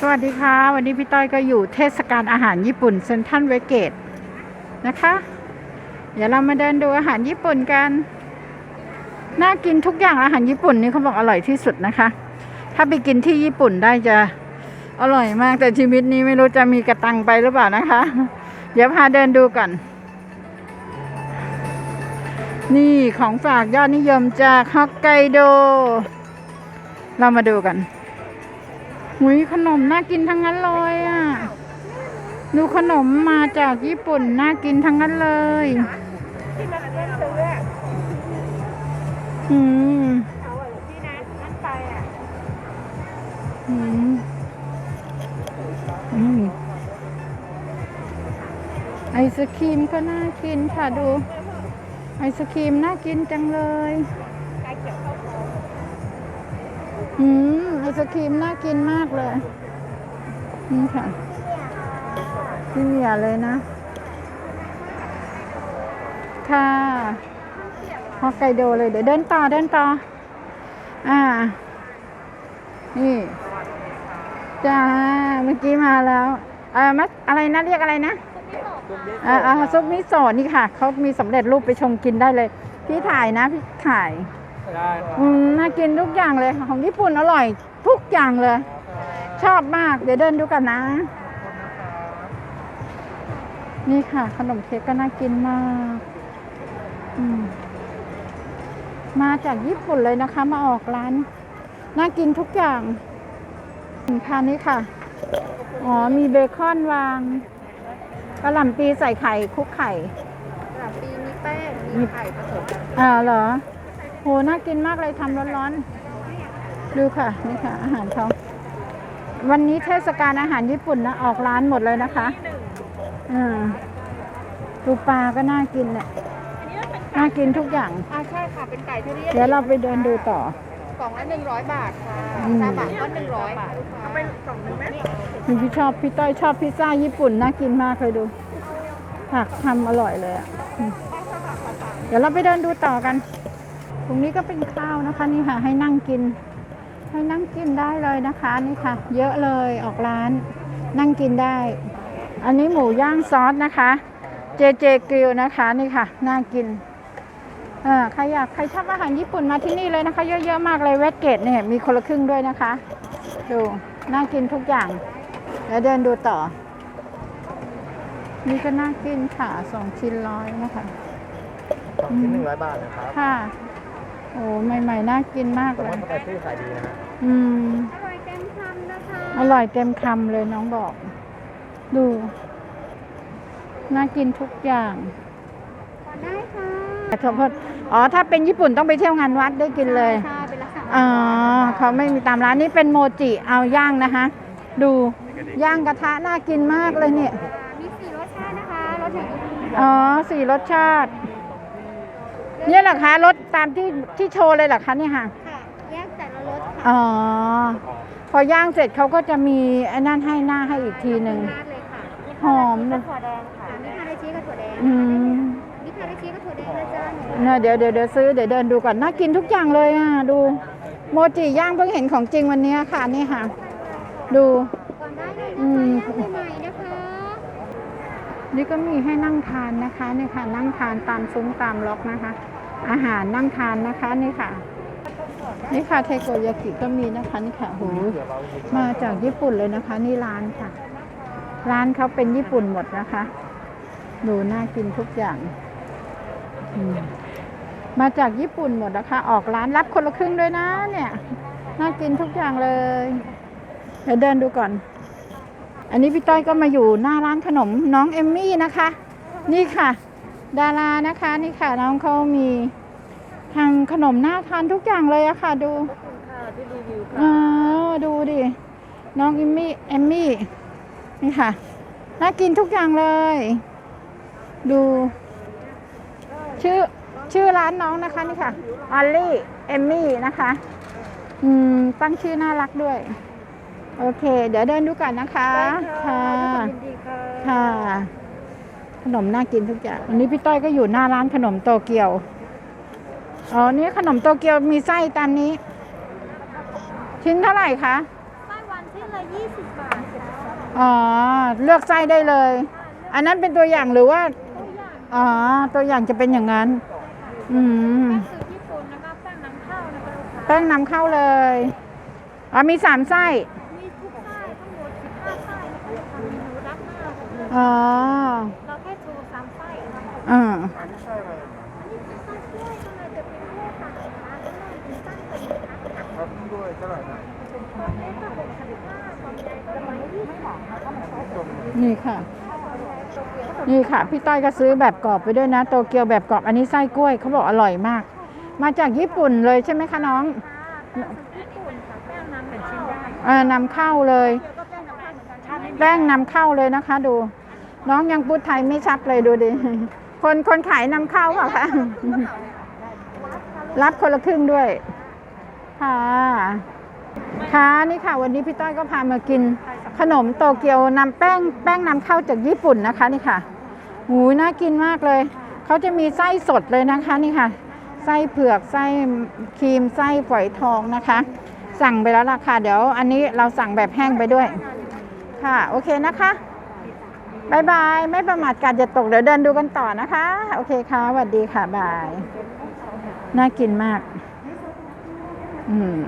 สวัสดีค่ะ วันนี้พี่ต้อยก็อยู่เทศกาลอาหารญี่ปุ่นเซนทรัลเวเกตนะคะ เดี๋ยวเรามาเดินดูอาหารญี่ปุ่นกัน น่ากินทุกอย่างอาหารญี่ปุ่นนี่เขาบอกอร่อยที่สุดนะคะ ถ้าไปกินที่ญี่ปุ่นได้จะอร่อยมากแต่ชีวิตนี้ไม่รู้จะมีกระตังไปหรือเปล่านะคะ เดี๋ยวพาเดินดูก่อน นี่ของฝากยอดนิยมจากฮอกไกโด เรามาดูกัน หุยขนมน่ากินทั้งนั้นเลยอะ ดูขนมมาจากญี่ปุ่นน่ากินทั้งนั้นเลยอืมอืมอืมไอศครีมก็น่ากินค่ะดู ไอศครีมน่ากินจังเลย อืม ไอศครีมน่ากินมากเลย นี่ค่ะพี่เหมียเลยนะ ค่ะฮอกไกโดเลยเดี๋ยวเดินต่อเดินต่อ อ่า นี่จ้าเมื่อกี้มาแล้วเอ่อมัสอะไรนะเรียกอะไรนะอ่าอ่าซุปมิโซะนี่ค่ะเขามีสำเร็จรูปไปชงกินได้เลย พี่ถ่ายนะ พี่ถ่าย ได้ครับอืมน่ากินทุกอย่างเลยของญี่ปุ่นอร่อย ทุกอย่างเลย ชอบมากเดี๋ยวเดินดูกันนะ นี่ค่ะ ขนมเค้กก็น่ากินมากอืมมาจากญี่ปุ่นเลยนะคะ มาออกร้าน น่ากินทุกอย่างสินค้านี้ค่ะ อ๋อ มีเบคอนวางกระหล่ำปีใส่ไข่คลุกไข่กระปีมีแป้ง มีไข่ผสมอ่าเหรอ โหน่ากินมากเลยทำร้อนๆ ดูค่ะ นี่ค่ะ อาหารเขาวันนี้เทศกาลอาหารญี่ปุ่นนะ ออกร้านหมดเลยนะคะอ่าดูปลาก็น่ากินเนี่ยน่ากินทุกอย่าง อ่าใช่ค่ะเป็นไก่ที่เรียกเดี๋ยวเราไปเดินดูต่อ กล่องละหนึ่งร้อยบาทค่ะอืม ซาบะก็หนึ่งร้อยบาทเอาไปกล่องหนึ่งไหมพี่ชอบพี่ต้อยชอบพิซซ่าญี่ปุ่นน่ากินมากเลยดู ผักทำอร่อยเลยอะอืมเดี๋ยวเราไปเดินดูต่อกัน ตรงนี้ก็เป็นข้าวนะคะนี่ค่ะให้นั่งกิน ให้นั่งกินได้เลยนะคะนี่ค่ะ เยอะเลยออกร้าน นั่งกินได้ อันนี้หมูย่างซอสนะคะ เจเจกริลนะคะนี่ค่ะน่ากินเออใครอยากใครชอบอาหารญี่ปุ่นมาที่นี่เลยนะคะ เยอะๆมากเลยเวสเกตเนี่ยมีคนละครึ่งด้วยนะคะ ดูน่ากินทุกอย่างแล้วเดินดูต่อ นี่ก็น่ากินค่ะสองชิ้นร้อยนะคะสองชิ้นหนึ่งร้อยบาทนะครับค่ะ โอ้ใหม่ๆน่ากินมากแต่เลว่ายสไปซี่ขายดีนะฮะอืม อร่อยเต็มคำนะคะอร่อยเต็มคำเลยน้องบอก ดู น่ากินทุกอย่างขอได้ค่ะเฉพาะอ๋อ ถ้าเป็นญี่ปุ่นต้องไปเที่ยวงานวัดได้กินเลย ใช่เป็นลักษณะอ๋อเขาไม่มีตามร้านนี้เป็นโมจิเอาย่างนะคะ ดูย่างกระทะน่ากินมากเลยเนี่ย มีสี่รสชาตินะคะรสไหนดีอ๋อสี่รสชาติ เนี่ยเหรอคะรสตามที่ที่โชว์เลยเหรอคะเนี่ยค่ะ ค่ะแยกแต่ละรสค่ะอ๋อ พอย่างเสร็จเขาก็จะมีไอ้นั่นให้หน้าให้อีกทีหนึ่งมากเลยค่ะหอมเลยถั่วแดงค่ะมีคาราชิกับถั่วแดงอืมมีคาราชิกับถั่วแดงนะจ๊ะหนูเนี่ยเดี๋ยวเดี๋ยวเดี๋ยวซื้อเดี๋ยวเดินดูก่อนน่ากินทุกอย่างเลยอะดู โมจิย่างเพิ่งเห็นของจริงวันเนี้ยค่ะนี่ค่ะ ดู ก่อนได้เลยอืนะมคะย่างใหม่ๆนะคะ นี่ก็มีให้นั่งทานนะคะนี่ค่ะนั่งทานตามซุ้มตามล็อกนะคะ อาหารนั่งทานนะคะนี่ค่ะ นี่ค่ะเทโกยากิก็มีนะคะนี่ค่ะโหมาจากญี่ปุ่นเลยนะคะ นี่ร้านค่ะ ร้านเขาเป็นญี่ปุ่นหมดนะคะ ดูน่ากินทุกอย่างมมาจากญี่ปุ่นหมดนะคะ ออกร้านรับคนละครึ่งด้วยนะเนี่ย น่ากินทุกอย่างเลย เดี๋ยวเดินดูก่อน อันนี้พี่ต้อยก็มาอยู่หน้าร้านขนมน้องเอมมี่นะคะ นี่ค่ะ ดารานะคะนี่ค่ะน้องเขามีทำขนมน่าทานทุกอย่างเลยอะค่ะ ดูอ๋อดูดิน้องเอมมี่เอมมี่นี่ค่ะน่ากินทุกอย่างเลย ดู ชื่อชื่อร้านน้องนะคะนี่ค่ะออลลี่เอมมี่นะคะ อืมตั้งชื่อน่ารักด้วย โอเค เดี๋ยวเดินดูก่อนนะคะ ค่ะยินดีค่ะค่ะ ขนมน่ากินทุกอย่างวันนี้พี่ต้อยก็อยู่หน้าร้านขนมโตเกียวอ๋อนี่ขนมโตเกียวมีไส้ตามนี้ ชิ้นเท่าไหร่คะไส้วันที่ละยี่สิบบาทค่ะอ๋อเลือกไส้ได้เลย อันนั้นเป็นตัวอย่างหรือว่าอ๋อตัวอย่างจะเป็นอย่างนั้น อืมสูตรญี่ปุ่นนะคะแป้งน้ำข้าวนะคะลูกค้าแป้งนำเข้าเลย อ๋อมีสามไส้ อ๋อเราแค่โชว์สามไส้ค่ะอ่าอันนี้คือไส้กล้วยข้างในจะเป็นกล้วยตากนะคะข้างนอกเป็นไส้เป็นนะคะครับด้วยเท่าไหร่นะตอนนี้ก็หกสิบห้าความใหญ่ประมาณยี่สิบค่ะนี่ค่ะ นี่ค่ะ พี่ต้อยก็ซื้อแบบกรอบไปด้วยนะ โตเกียวแบบกรอบอันนี้ไส้กล้วยเขาบอกอร่อยมาก มาจากญี่ปุ่นเลยใช่ไหมคะน้องแป้งสูตรญี่ปุ่นค่ะแป้งน้ำเป็นชิ้นได้เออนำเข้าเลยแล้วก็แป้งน้ำข้าวเหมือนกันชาติแป้งนำเข้าเลยนะคะดู น้องยังพูดไทยไม่ชัดเลยดูดิ คนคนขายนำเข้าเปล่าคะรับคนละครึ่งด้วย ค่ะ ค่ะนี่ค่ะ วันนี้พี่ต้อยก็พามากิน ขนมโตเกียวนำแป้งแป้งนำเข้าจากญี่ปุ่นนะคะนี่ค่ะหูยน่ากินมากเลย เขาจะมีไส้สดเลยนะคะนี่ค่ะ ไส้เผือกไส้ครีมไส้ฝอยทองนะคะ สั่งไปแล้วล่ะค่ะเดี๋ยว อันนี้เราสั่งแบบแห้งไปด้วย ค่ะ โอเคนะคะ บายบาย ไม่ประมาทการจะตก เดี๋ยวเดินดูกันต่อนะคะ โอเคค่ะสวัสดีค่ะ บาย น่ากินมาก อืม